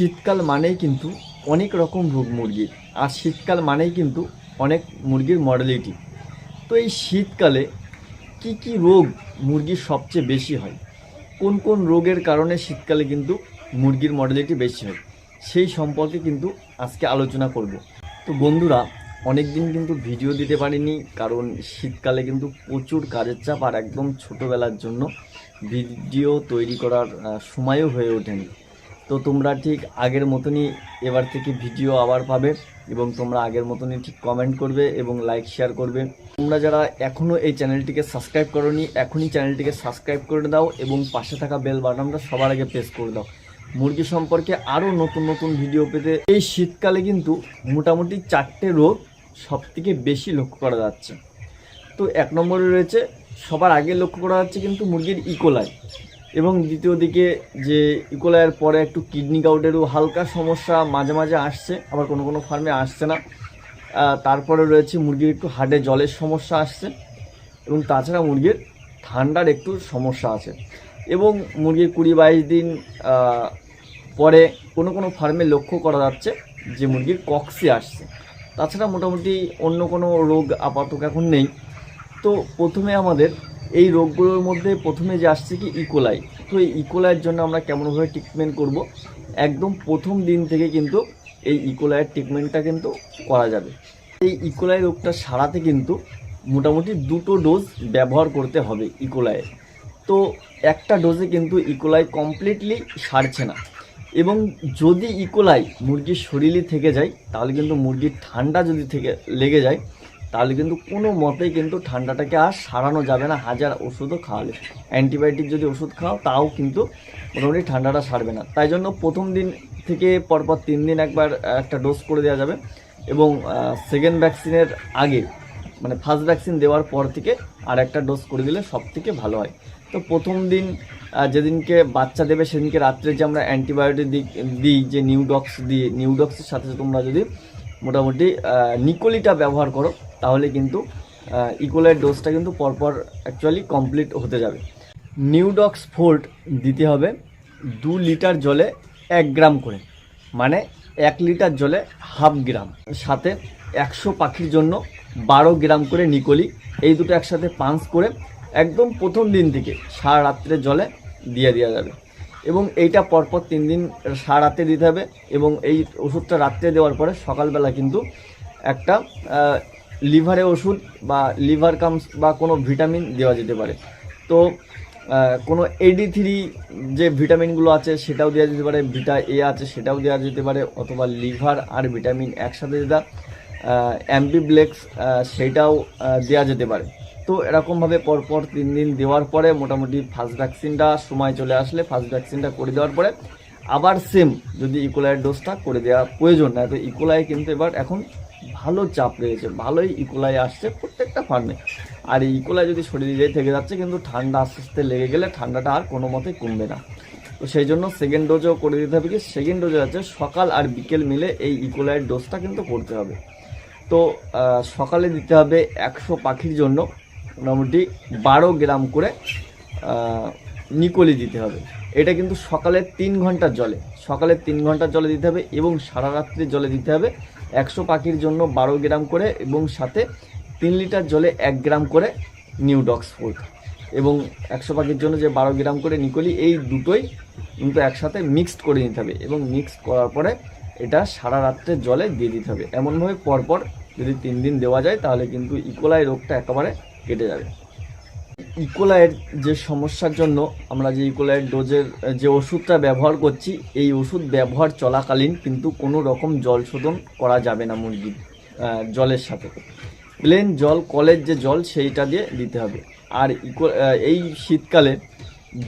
শীতকাল মানেই কিন্তু অনেক রকম রোগ মুরগির আর শীতকাল মানেই কিন্তু অনেক মুরগির মডেলিটি তো এই শীতকালে কি কি রোগ মুরগির সবচেয়ে বেশি হয়? কোন কোন রোগের কারণে শীতকালে কিন্তু মুরগির মডেলিটি বেশি হয়? সেই সম্পর্কে কিন্তু আজকে আলোচনা করব। তো বন্ধুরা অনেক দিন কিন্তু ভিডিও দিতে পারিনি, কারণ শীতকালে কিন্তু প্রচুর কাজের চাপ আর একদম ছোটোবেলার জন্য ভিডিও তৈরি করার সময়ও হয়ে ওঠেনি। তো তোমরা ঠিক আগের মতনই এবার থেকে ভিডিও আবার পাবে এবং তোমরা আগের মতনই ঠিক কমেন্ট করবে এবং লাইক শেয়ার করবে। তোমরা যারা এখনও এই চ্যানেলটিকে সাবস্ক্রাইব করোনি, এখনই চ্যানেলটিকে সাবস্ক্রাইব করে দাও এবং পাশে থাকা বেল বাটনটা সবার আগে প্রেস করে দাও। মুরগি সম্পর্কে আরও নতুন নতুন ভিডিও পেতে এই শীতকালে কিন্তু মোটামুটি চারটে রোগ সব থেকে বেশি লক্ষ্য করা যাচ্ছে। তো এক নম্বরে রয়েছে, সবার আগে লক্ষ্য করা যাচ্ছে কিন্তু মুরগির ইকোলাই এবং দ্বিতীয় দিকে যে ইকোলাইয়ের পরে একটু কিডনি গাউটেরও হালকা সমস্যা মাঝে মাঝে আসছে, আবার কোনো কোনো ফার্মে আসছে না। তারপরে রয়েছে মুরগির একটু হার্টে জলের সমস্যা আসছে এবং তাছাড়া মুরগির ঠান্ডার একটু সমস্যা আছে। এবং মুরগির কুড়ি বাইশ দিন পরে কোনো কোনো ফার্মে লক্ষ্য করা যাচ্ছে যে মুরগির কক্সি আসছে। তাছাড়া মোটামুটি অন্য কোনো রোগ আপাতত এখন নেই। তো প্রথমে আমাদের এই রোগগুলোর মধ্যে প্রথমে যে আসছে কি ইকোলাই তো এই ইকোলাইয়ের জন্য আমরা কেমনভাবে ট্রিটমেন্ট করব? একদম প্রথম দিন থেকে কিন্তু এই ইকোলাইয়ের ট্রিটমেন্টটা কিন্তু করা যাবে। এই ইকোলাই রোগটা সারাতে কিন্তু মোটামুটি দুটো ডোজ ব্যবহার করতে হবে ইকোলাইয়ের তো একটা ডোজে কিন্তু ইকোলাই কমপ্লিটলি সারছে না। এবং যদি ইকোলাই মুরগির শরীরে থেকে যায়, তাহলে কিন্তু মুরগির ঠান্ডা যদি থেকে, লেগে যায় তাহলে কিন্তু কোনো মতেই কিন্তু ঠান্ডাটাকে আর সারানো যাবে না, হাজার ওষুধও খাওয়ালে। অ্যান্টিবায়োটিক যদি ওষুধ খাও, তাও কিন্তু মোটামুটি ঠান্ডাটা সারবে না। তাই জন্য প্রথম দিন থেকে পরপর তিন দিন একবার একটা ডোজ করে দেওয়া যাবে এবং সেকেন্ড ভ্যাকসিনের আগে মানে ফার্স্ট ভ্যাকসিন দেওয়ার পর থেকে আর একটা ডোজ করে দিলে সব থেকে ভালো হয়। তো প্রথম দিন যেদিনকে বাচ্চা দেবে সেদিনকে রাত্রে যে আমরা অ্যান্টিবায়োটিক দিই যে নিউডক্স দিয়ে নিউডক্সের সাথে তোমরা যদি মোটামুটি নিকোলিটা ব্যবহার করো তাহলে কিন্তু ইকোলাইট ডোজটা কিন্তু পরপর অ্যাকচুয়ালি কমপ্লিট হতে যাবে। নিউডক্স ফোল্ট দিতে হবে দু লিটার জলে এক গ্রাম করে মানে এক লিটার জলে হাফ গ্রাম। সাথে একশো পাখির জন্য বারো গ্রাম করে নিকলি এই দুটো একসাথে পাঞ্চ করে একদম প্রথম দিন থেকে সারা রাত্রে জলে দিয়ে দেওয়া যাবে। এবং এইটা পরপর তিন দিন সারা রাতে দিতে হবে এবং এই ওষুধটা রাত্রে দেওয়ার পরে সকালবেলা কিন্তু একটা লিভারে ওষুধ বা লিভার কামস বা কোনো ভিটামিন দেওয়া যেতে পারে। তো কোনো এডি থ্রি যে ভিটামিনগুলো আছে সেটাও দেওয়া যেতে পারে ভিটা এ আছে সেটাও দেওয়া যেতে পারে, অথবা লিভার আর ভিটামিন একসাথে যেটা অ্যাম্বিব্লেক্স সেইটাও দেওয়া যেতে পারে। তো এরকমভাবে পরপর তিন দিন দেওয়ার পরে মোটামুটি ফার্স্ট ভ্যাকসিনটা সময় চলে আসলে ফার্স্ট ভ্যাকসিনটা করে দেওয়ার পরে আবার সেম যদি ইকোলাইয়ের ডোজটা করে দেওয়া প্রয়োজন, না তো ইকোলাই কিন্তু এবার এখন ভালো চাপ রয়েছে, ভালোই ইকোলাই আসছে প্রত্যেকটা ফার্মে আর এই ইকোলাই যদি শরীরে যেয়ে থেকে যাচ্ছে, কিন্তু ঠান্ডা আস্তে আস্তে লেগে গেলে ঠান্ডাটা আর কোনো মতে কমবে না। তো সেই জন্য সেকেন্ড ডোজও করে দিতে হবে, কি সেকেন্ড ডোজে আছে সকাল আর বিকেল মিলে এই ইকোলাইয়ের ডোজটা কিন্তু করতে হবে। তো সকালে দিতে হবে একশো পাখির জন্য মোটামুটি বারো গ্রাম করে নিকলি দিতে হবে। এটা কিন্তু সকালে তিন ঘণ্টার জলে, সকালে তিন ঘণ্টার জলে দিতে হবে এবং সারা রাত্রি জলে দিতে হবে। একশো পাখির জন্য বারো গ্রাম করে এবং সাথে তিন লিটার জলে এক গ্রাম করে নিউডক্স ফুড এবং একশো পাখির জন্য যে বারো গ্রাম করে নিকলি, এই দুটোই কিন্তু একসাথে মিক্সড করে নিতে হবে এবং মিক্সড করার পরে এটা সারা রাত্রে জলে দিয়ে দিতে হবে। এমনভাবে পরপর যদি তিন দিন দেওয়া যায়, তাহলে কিন্তু ইকোলাই রোগটা একেবারে কেটে যাবে। ইকোলাইয়ের যে সমস্যার জন্য আমরা যে ইকোলাইয়ের ডোজের যে ওষুধটা ব্যবহার করছি, এই ওষুধ ব্যবহার চলাকালীন কিন্তু কোনো রকম জল শোধন করা যাবে না মুরগির জলের সাথে। প্লেন জল, কলের যে জল সেইটা দিয়ে দিতে হবে। আর ইকো এই শীতকালে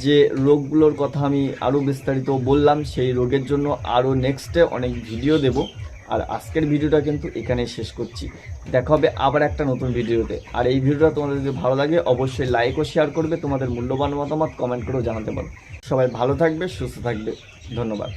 যে রোগগুলোর কথা আমি আরও বিস্তারিত বললাম, সেই রোগের জন্য আরও নেক্সটে অনেক ভিডিও দেব। আর আজকের ভিডিওটা কিন্তু এখানেই শেষ করছি। দেখা হবে আবার একটা নতুন ভিডিওতে। আর এই ভিডিওটা তোমাদের যদি ভালো লাগে, অবশ্যই লাইক ও শেয়ার করবে। তোমাদের মূল্যবান মতামত কমেন্ট করেও জানাতে পারো। সবাই ভালো থাকবে, সুস্থ থাকবে। ধন্যবাদ।